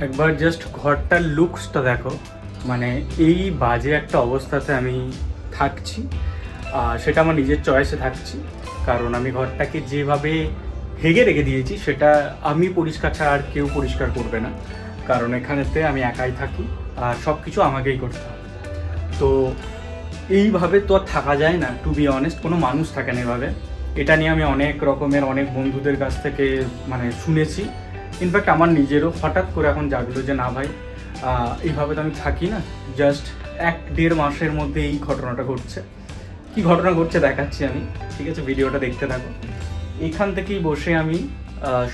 একবার জাস্ট ঘরটার লুকসটা দেখো। মানে এই বাজে একটা অবস্থাতে আমি থাকছি। আর সেটা আমার নিজের চয়েসে থাকছি। কারণ আমি ঘরটাকে যেভাবে হেগে রেখে দিয়েছি, সেটা আমি পরিষ্কার ছাড়া আর কেউ পরিষ্কার করবে না। কারণ এখানেতে আমি একাই থাকি, আর সব কিছু আমাকেই করতে হবে। তো এইভাবে তো আর থাকা যায় না টু বি অনেস্ট কোনো মানুষ থাকে না এভাবে। এটা নিয়ে আমি অনেক রকমের অনেক বন্ধুদের কাছ থেকে মানে শুনেছি। ইনফ্যাক্ট আমার নিজেরও হঠাৎ করে এখন জাগলো যে না ভাই এইভাবে তো আমি থাকি না। জাস্ট এক দেড় মাসের মধ্যে এই ঘটনাটা ঘটছে। কি ঘটনা ঘটছে দেখাচ্ছি আমি, ঠিক আছে? ভিডিওটা দেখতে থাকো। এখান থেকেই বসে আমি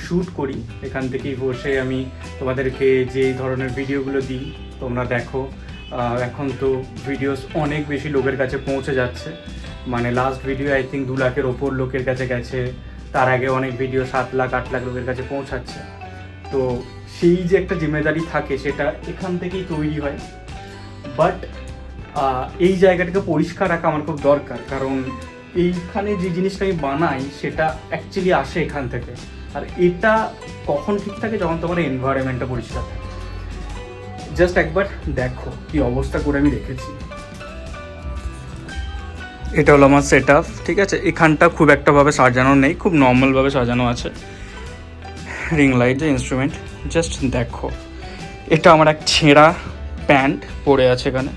শ্যুট করি। এখান থেকেই বসে আমি তোমাদেরকে যে ধরনের ভিডিওগুলো দিই, তোমরা দেখো। এখন তো ভিডিওস অনেক বেশি লোকের কাছে পৌঁছে যাচ্ছে। মানে লাস্ট ভিডিও আই থিঙ্ক দু লাখের ওপর লোকের কাছে গেছে। তার আগে অনেক ভিডিও সাত লাখ, আট লাখ লোকের কাছে পৌঁছাচ্ছে। তো সেই যে একটা জিম্মেদারি থাকে, সেটা এখান থেকেই তৈরি হয়। বাট এই জায়গাটাকে পরিষ্কার রাখা আমার খুব দরকার। কারণ এইখানে যে জিনিসটা আমি বানাই, সেটা অ্যাকচুয়ালি আসে এখান থেকে। আর এটা কখন ঠিক থাকে? যখন তোমার এনভায়রনমেন্টটা পরিষ্কার থাকে। জাস্ট একবার দেখো কি অবস্থা করে আমি রেখেছি এটা হলো আমার সেট ঠিক আছে? এখানটা খুব একটাভাবে সাজানো নেই, খুব নর্মালভাবে সাজানো আছে। রিং লাইট যে ইনস্ট্রুমেন্ট জাস্ট দেখো। এটা আমার এক ছেঁড়া প্যান্ট পরে আছে এখানে।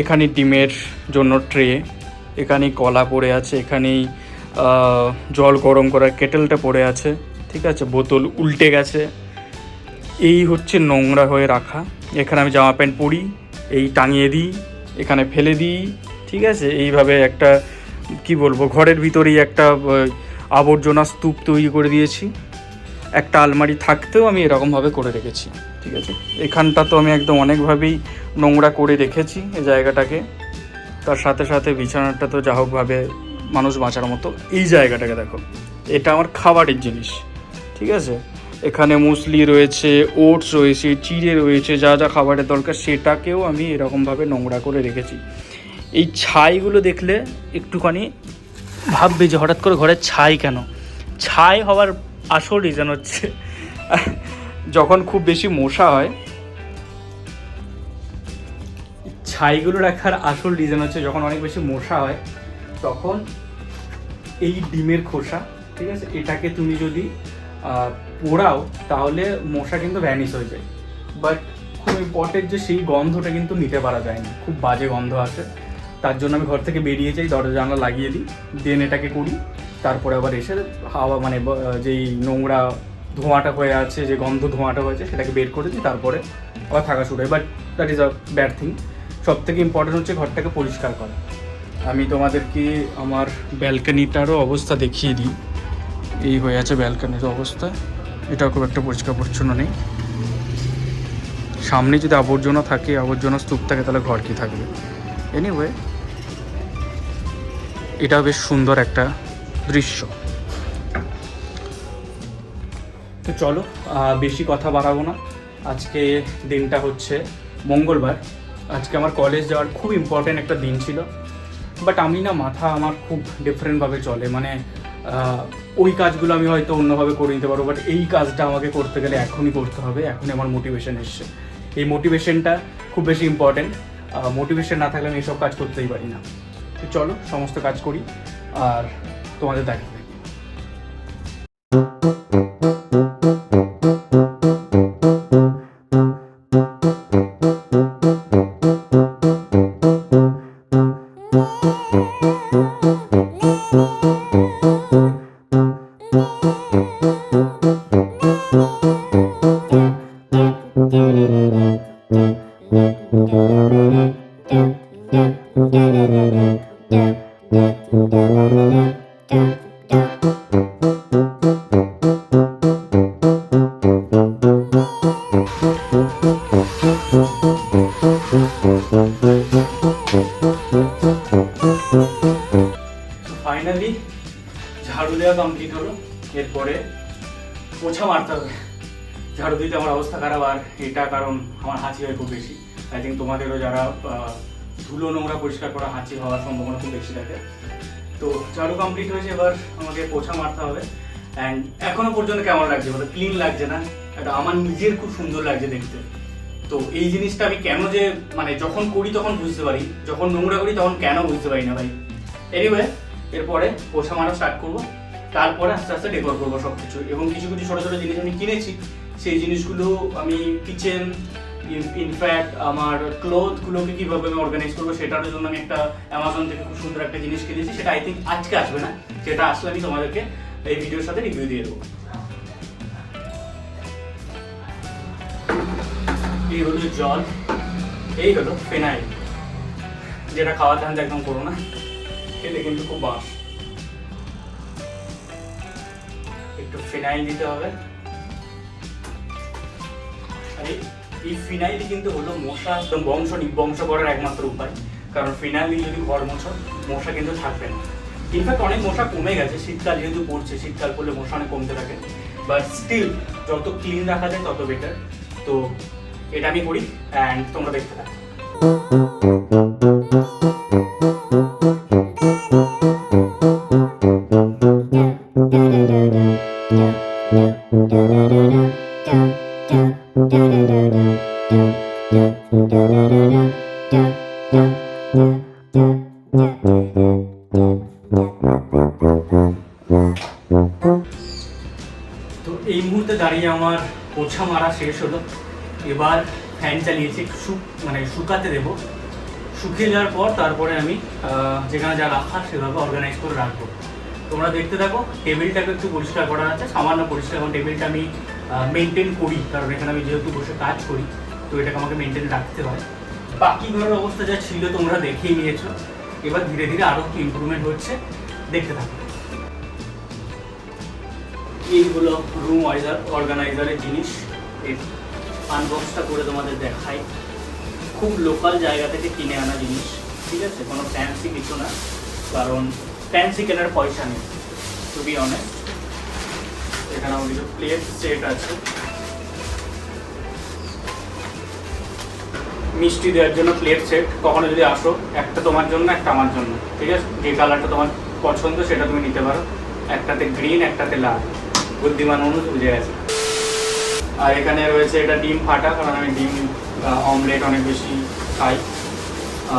এখানে ডিমের জন্য ট্রে এখানেই কলা পড়ে আছে, এখানেই জল গরম করার কেটেলটা পড়ে আছে, ঠিক আছে? বোতল উল্টে গেছে। এই হচ্ছে নোংরা হয়ে রাখা। এখানে আমি জামা প্যান্ট পরি, এই টাঙিয়ে দিই, এখানে ফেলে দিই, ঠিক আছে? এইভাবে একটা, কি বলব, ঘরের ভিতরেই একটা, আবর্জনা স্তূপ তৈরি করে দিয়েছি। একটা আলমারি থাকতেও আমি এরকমভাবে করে রেখেছি, ঠিক আছে? এখানটা তো আমি একদম অনেকভাবেই নোংরা করে রেখেছি এই জায়গাটাকে। তার সাথে সাথে বিছানাটা তো যা হোকভাবে মানুষ বাঁচার মতো। এই জায়গাটাকে দেখো, এটা আমার খাবারের জিনিস, ঠিক আছে? এখানে মুসলি রয়েছে, ওটস রয়েছে, চিড়ে রয়েছে, যা যা খাবারের দরকার সেটাকেও আমি এরকমভাবে নোংরা করে রেখেছি। এই ছাইগুলো দেখলে একটুখানি ভাববে যে হঠাৎ করে ঘরে ছাই কেন? ছাই হওয়ার আসল রিজন হচ্ছে, যখন খুব বেশি মশা হয়, ছাইগুলো রাখার আসল রিজন হচ্ছে যখন অনেক বেশি মশা হয়, তখন এই ডিমের খোসা, ঠিক আছে? এটাকে তুমি যদি পোড়াও, তাহলে মশা কিন্তু ভ্যানিশ হয়ে যায়। বাট খুব ইম্পর্টেন্ট যে সেই গন্ধটা কিন্তু নিতে পারা যায় না। খুব বাজে গন্ধ আসে। তার জন্য আমি ঘর থেকে বেরিয়ে যাই, দরজা জানলা লাগিয়ে দিই, দেন এটাকে করি। তারপরে আবার এসে হাওয়া মানে যেই নোংরা ধোঁয়াটা হয়ে আছে, যে গন্ধ ধোঁয়াটা হয়েছে সেটাকে বের করে দিই তারপরে আবার থাকা শুরু হয়। But that is a bad thing সব থেকে ইম্পর্টেন্ট হচ্ছে ঘরটাকে পরিষ্কার করা। আমি তোমাদেরকে আমার ব্যালকানিটারও অবস্থা দেখিয়ে দিই। এই হয়ে আছে ব্যালকানির অবস্থা। এটা খুব একটা পরিষ্কার পরিচ্ছন্ন নেই। সামনে যদি আবর্জনা থাকে আবর্জনা স্তূপ থাকে, তাহলে ঘর কি থাকবে? এনিওয়ে এটা বেশ সুন্দর একটা দৃশ্য। তো চলো বেশি কথা বাড়াবো না। আজকে দিনটা হচ্ছে মঙ্গলবার। আজকে আমার কলেজ যাওয়ার খুব ইম্পর্টেন্ট একটা দিন ছিল। বাট আমি না, মাথা আমার খুব ডিফারেন্টভাবে চলে। মানে ওই কাজগুলো আমি হয়তো অন্যভাবে করে নিতে পারব। বাট এই কাজটা আমাকে করতে গেলে এখনই করতে হবে। এখনই আমার মোটিভেশন এসছে। এই মোটিভেশনটা খুব বেশি ইম্পর্টেন্ট মোটিভেশন না থাকলে আমি এসব কাজ করতেই পারি না। তো চলো, সমস্ত কাজ করি। আর তোমাদের দেখা থাকি ফাইনালি ঝাড়ু দেওয়া কমপ্লিট হলো এরপরে পোছা মারতে হবে। ঝাড়ু দিতে আমার অবস্থা খারাপ আর এটা কারণ আমার হাঁচি হয় খুব বেশি। আই থিঙ্ক তোমাদেরও যারা ধুলো নোংরা পরিষ্কার করা হাঁচি হওয়ার সম্ভাবনা খুব বেশি থাকে। তো ঝাড়ু কমপ্লিট হয়েছে, এবার আমাকে পোছা মারতে হবে। অ্যান্ড এখনও পর্যন্ত কেমন লাগছে বলো? ক্লিন লাগছে না? এটা আমার নিজের খুব সুন্দর লাগছে দেখতে। তো এই জিনিসটা আমি কেন যে মানে যখন করি তখন বুঝতে পারি। যখন নোংরা করি তখন কেন বুঝতে পারি না ভাই। এনিওয়ে এরপরে পোষা মারা স্টার্ট করব। তারপরে আস্তে আস্তে ডেকোর করব সব কিছু এবং কিছু কিছু ছোটো ছোটো জিনিস আমি কিনেছি। সেই জিনিসগুলো আমি কিচেন ইনফ্যাক্ট আমার ক্লোথগুলোকে কীভাবে আমি অর্গানাইজ করব সেটার জন্য আমি একটা অ্যামাজন থেকে খুব সুন্দর একটা জিনিস কিনেছি। সেটা আই থিঙ্ক আজকে আসবে না। সেটা আসলে আমি তোমাদেরকে এই ভিডিওর সাথে রিভিউ দিয়ে দেবো। এই হলো জল। এই হলো ফেনাইল। যেটা খাওয়ার ধান একদম করো না খেলে কিন্তু খুব বাস। একটু ফিনাইল দিতে হবে। এই- এই ফিনাইল কিন্তু হলো মশা, একদম বংশ, নিবংশ করার একমাত্র উপায়। কারণ ফিনাইল যদি ঘর মশা কিন্তু থাকবে না। ইনফ্যাক্ট অনেক মশা কমে গেছে, শীতকাল যেহেতু পড়ছে, শীতকাল পড়লে মশা অনেক কমতে থাকে। বাট স্টিল যত ক্লিন রাখা যায়, তত বেটার তো, এটা আমি করি অ্যান্ড তোমরা দেখতে থাকো। তো এই মুহূর্তে দাঁড়িয়ে আমার পোছা মারা শেষ হলো। এবার ফ্যান চালিয়েছি শুক মানে শুকাতে দেবো। শুকিয়ে যাওয়ার পর তারপরে আমি যেখানে যা রাখার সেভাবে অর্গানাইজ করে রাখব। তোমরা দেখতে থাকো, টেবিলটাকে একটু পরিষ্কার করা আছে। সামান্য পরিষ্কার এবং টেবিলটা আমি মেনটেন করি, কারণ এখানে আমি যেহেতু বসে কাজ করি। তো এটাকে আমাকে মেনটেন রাখতে হয়। বাকি ঘরের অবস্থা যা ছিল তোমরা দেখেই নিয়েছো। এবার ধীরে ধীরে আরও ইমপ্রুভমেন্ট হচ্ছে। দেখতে থাকো। এইগুলো রুম অর্গানাইজারের জিনিস? এই আনবক্সটা করে তোমাদের দেখাই। খুব লোকাল জায়গা থেকে কিনে আনা জিনিস, ঠিক আছে? কোনো ফ্যান্সি কিছু না, কারণ ফ্যান্সি কেনার পয়সা নেই টু বি অনেস্ট এখানে আমার কিছু প্লেট সেট আছে। মিষ্টি দেওয়ার জন্য প্লেট সেট কখনো যদি আসো, একটা তোমার জন্য, একটা আমার জন্য। ঠিক আছে? যে কালারটা তোমার পছন্দ, সেটা তুমি নিতে পারো। একটাতে গ্রিন একটাতে লাল। বুদ্ধিমান মানুষ বুঝে গেছে। আর এখানে রয়েছে এটা ডিম ফাটা, কারণ আমি ডিম অমলেট অনেক বেশি খাই।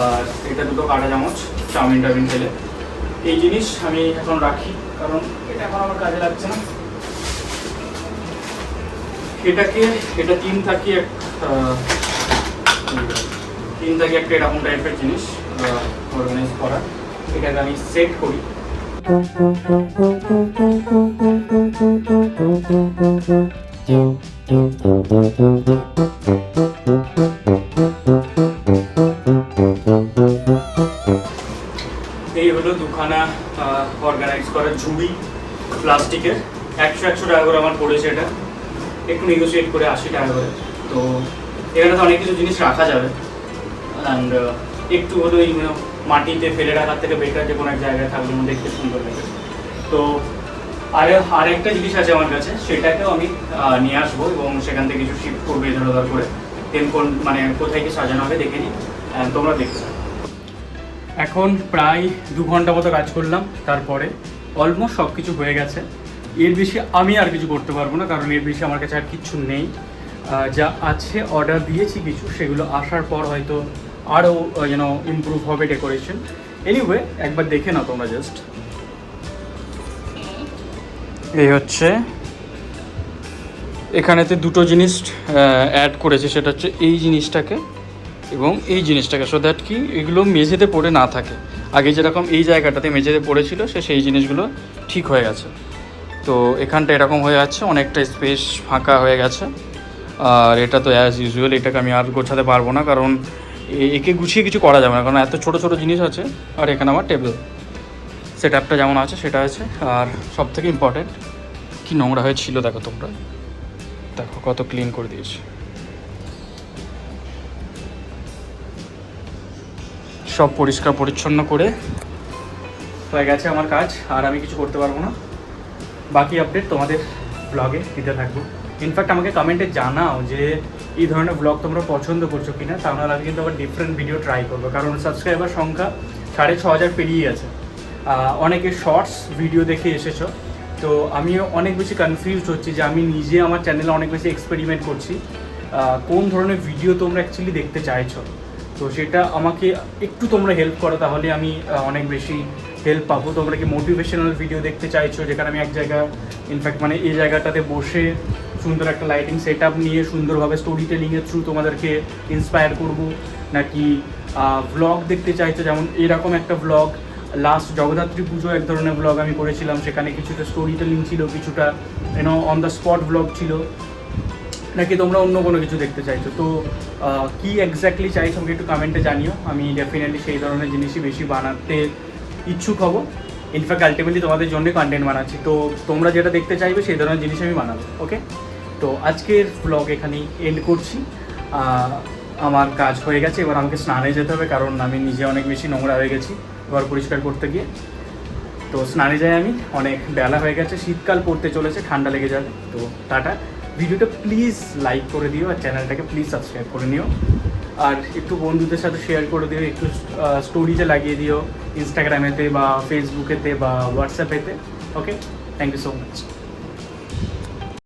আর এটা দুটো কাটা চামচ, চাউমিন টাউমিন খেলে। এই জিনিস আমি এখন রাখি, কারণ এটা এখন আমার কাজে লাগছে না। এটাকে, এটা তিন থাকি এক তিন থাকি একটা এরকম টাইপের জিনিস অর্গানাইজ করা। এটাকে আমি সেট করি। এই হলো দুখানা অর্গানাইজ করা ঝুড়ি প্লাস্টিকের। একশো একশো টাকা করে আমার পড়েছে এটা। একটু নেগোসিয়েট করে আশি টাকা করে। তো এখানে তো অনেক কিছু জিনিস রাখা যাবে। অ্যান্ড একটু হলো এই মাটিতে ফেলে রাখার থেকে বেটার যে কোনো এক জায়গায় থাকলে দেখতে সুন্দর লাগে। তো আর আর একটা জিনিস আছে আমার কাছে, সেটাকেও আমি নিয়ে আসব এবং সেখান থেকে কিছু শিফট করব এধার ওধার করে। দেন কোন মানে কোথায় কি সাজানো হবে দেখে নিই তোমরা থাকো। এখন প্রায় দু ঘণ্টা মতো কাজ করলাম, তারপরে অলমোস্ট সব কিছু হয়ে গেছে। এর বেশি আমি আর কিছু করতে পারব না, কারণ এর বেশি আমার কাছে আর কিচ্ছু নেই। যা আছে অর্ডার দিয়েছি কিছু, সেগুলো আসার পর হয়তো আরও যেন ইমপ্রুভ হবে ডেকোরেশন এনিওয়ে একবার দেখে নাও তোমরা জাস্ট এই হচ্ছে, এখানেতে দুটো জিনিস অ্যাড করেছে, সেটা হচ্ছে এই জিনিসটাকে এবং এই জিনিসটাকে। সো দ্যাট কি, এগুলো মেঝেতে পড়ে না থাকে। আগে যেরকম এই জায়গাটাতে মেঝেতে পড়েছিল, সে সেই জিনিসগুলো ঠিক হয়ে গেছে। তো এখানটা এরকম হয়ে যাচ্ছে, অনেকটা স্পেস ফাঁকা হয়ে গেছে। আর এটা তো অ্যাজ ইউজুয়াল এটাকে আমি আর গোছাতে পারব না, কারণ একে গুছিয়ে কিছু করা যাবে না, কারণ এত ছোট ছোট জিনিস আছে, আর এখানে আমার টেবিল সেট আপটা যেমন আছে, সেটা আছে। আর সব থেকে ইম্পর্টেন্ট কি নোংরা হয়েছিল দেখো তোমরা। দেখো কত ক্লিন করে দিয়েছি। সব পরিষ্কার পরিচ্ছন্ন করে হয়ে গেছে আমার কাজ, আর আমি কিছু করতে পারব না। বাকি আপডেট তোমাদের ব্লগে দিতে থাকব। ইনফ্যাক্ট আমাকে কমেন্টে জানাও যে এই ধরনের ব্লগ তোমরা পছন্দ করছ কিনা তা নাহলে আমি কিন্তু আবার ডিফারেন্ট ভিডিও ট্রাই করব কারণ সাবস্ক্রাইবার সংখ্যা সাড়ে ছ হাজার পেরিয়ে আহ, অনেকে শর্টস ভিডিও দেখে এসেছ তো আমিও অনেক বেশি কনফিউজ হচ্ছি যে আমি নিজে আমার চ্যানেলে অনেক বেশি এক্সপেরিমেন্ট করছি। কোন ধরনের ভিডিও তোমরা অ্যাকচুয়ালি দেখতে চাইছো? তো সেটা আমাকে একটু তোমরা হেল্প করো তাহলে আমি অনেক বেশি হেল্প পাবো। তোমরা কি মোটিভেশনাল ভিডিও দেখতে চাইছো যেখানে আমি এক জায়গা ইনফ্যাক্ট মানে এই জায়গাটাতে বসে সুন্দর একটা লাইটিং সেট আপ নিয়ে সুন্দরভাবে স্টোরি টেলিংয়ের থ্রু তোমাদেরকে ইন্সপায়ার করব। নাকি ব্লগ দেখতে চাইছো? যেমন এরকম একটা ব্লগ লাস্ট জগদ্ধাত্রী পুজো এক ধরনের ব্লগ আমি করেছিলাম। সেখানে কিছুটা স্টোরি টেলিং ছিল, কিছুটা you know on the spot blog ছিল। নাকি তোমরা অন্য কোনো কিছু দেখতে চাইছো? তো কি এক্স্যাক্টলি চাইছো আমাকে একটু কমেন্টে জানিও। আমি ডেফিনেটলি সেই ধরনের জিনিসই বেশি বানাতে ইচ্ছুক হব। ইনফ্যাক্ট আলটিমেটলি তোমাদের জন্য কন্টেন্ট বানাচ্ছি। তো, তোমরা যেটা দেখতে চাইবে সেই ধরনের জিনিস আমি বানাবো ওকে তো আজকের ব্লগ এখানেই এন্ড করছি। আমার কাজ হয়ে গেছে, এবার আমাকে স্নানে যেতে হবে, কারণ আমি নিজে অনেক বেশি নোংরা হয়ে গেছি ঘর পরিষ্কার করতে গিয়ে। তো স্নানে যাই আমি, অনেক বেলা হয়ে গেছে, শীতকাল পড়তে চলেছে, ঠান্ডা লেগে যাবে। তো টাটা। ভিডিওটা প্লিজ লাইক করে দিও আর চ্যানেলটাকে প্লিজ সাবস্ক্রাইব করে নিও। আর একটু বন্ধুদের সাথে শেয়ার করে দিও, একটু স্টোরিতে লাগিয়ে দিও ইনস্টাগ্রামেতে বা ফেসবুকেতে বা হোয়াটসঅ্যাপেতে okay thank you so much